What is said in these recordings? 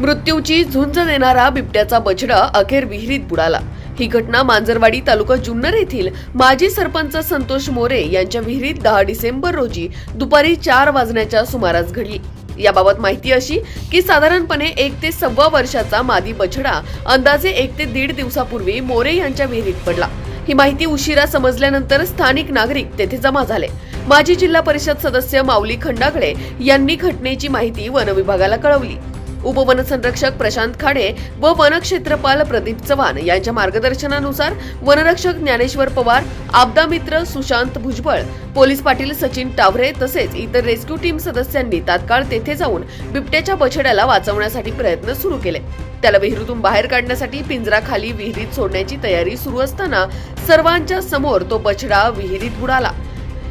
मृत्यूची झुंज देणारा बिबट्याचा बछडा अखेर विहिरीत बुडाला. ही घटना मांजरवाडी तालुका जुन्नर येथील माजी सरपंच संतोष मोरे यांच्या विहिरीत दहा डिसेंबर रोजी दुपारी चार वाजण्याच्या सुमारास घडली. याबाबत माहिती अशी की साधारणपणे एक ते सव्वा वर्षाचा मादी बछडा अंदाजे एक ते दीड दिवसापूर्वी मोरे यांच्या विहिरीत पडला. ही माहिती उशिरा समजल्यानंतर स्थानिक नागरिक तेथे जमा झाले. माजी जिल्हा परिषद सदस्य माऊली खंडागळे यांनी घटनेची माहिती वनविभागाला कळवली. उपवनसंरक्षक प्रशांत खाडे व वनक्षेत्रपाल प्रदीप चव्हाण यांच्या मार्गदर्शनानुसार वनरक्षक ज्ञानेश्वर पवार आपदा मित्र सुशांत भुजबळ पोलीस पाटील सचिन टावरे तसेच इतर रेस्क्यू टीम सदस्यांनी तात्काळ तेथे जाऊन बिबट्याच्या बछड्याला वाचवण्यासाठी प्रयत्न सुरू केले. त्याला विहिरीतून बाहेर काढण्यासाठी पिंजराखाली विहिरीत सोडण्याची तयारी सुरू असताना सर्वांच्या समोर तो बछडा विहिरीत बुडाला.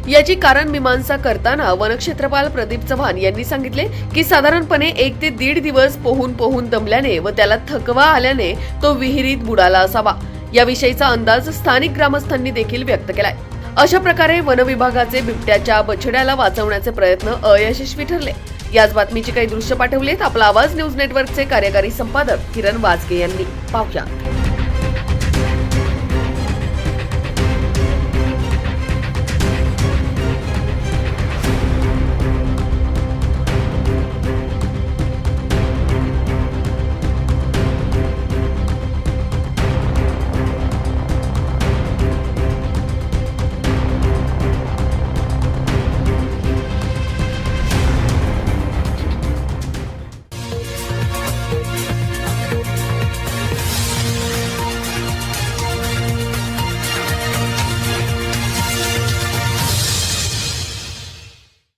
याची कारण मीमांसा करताना वनक्षेत्रपाल प्रदीप चव्हाण यांनी सांगितले की साधारणपणे एक ते दीड दिवस पोहून पोहून दमल्याने व त्याला थकवा आल्याने तो विहिरीत बुडाला असावा. याविषयीचा अंदाज स्थानिक ग्रामस्थांनी देखील व्यक्त केलाय. अशा प्रकारे वनविभागाचे बिबट्याच्या बछड्याला वाचवण्याचे प्रयत्न अयशस्वी ठरले. याच बातमीची काही दृश्य पाठवलेत. आपला आवाज न्यूज नेटवर्कचे कार्यकारी संपादक किरण वाजगे यांनी. पाहुया.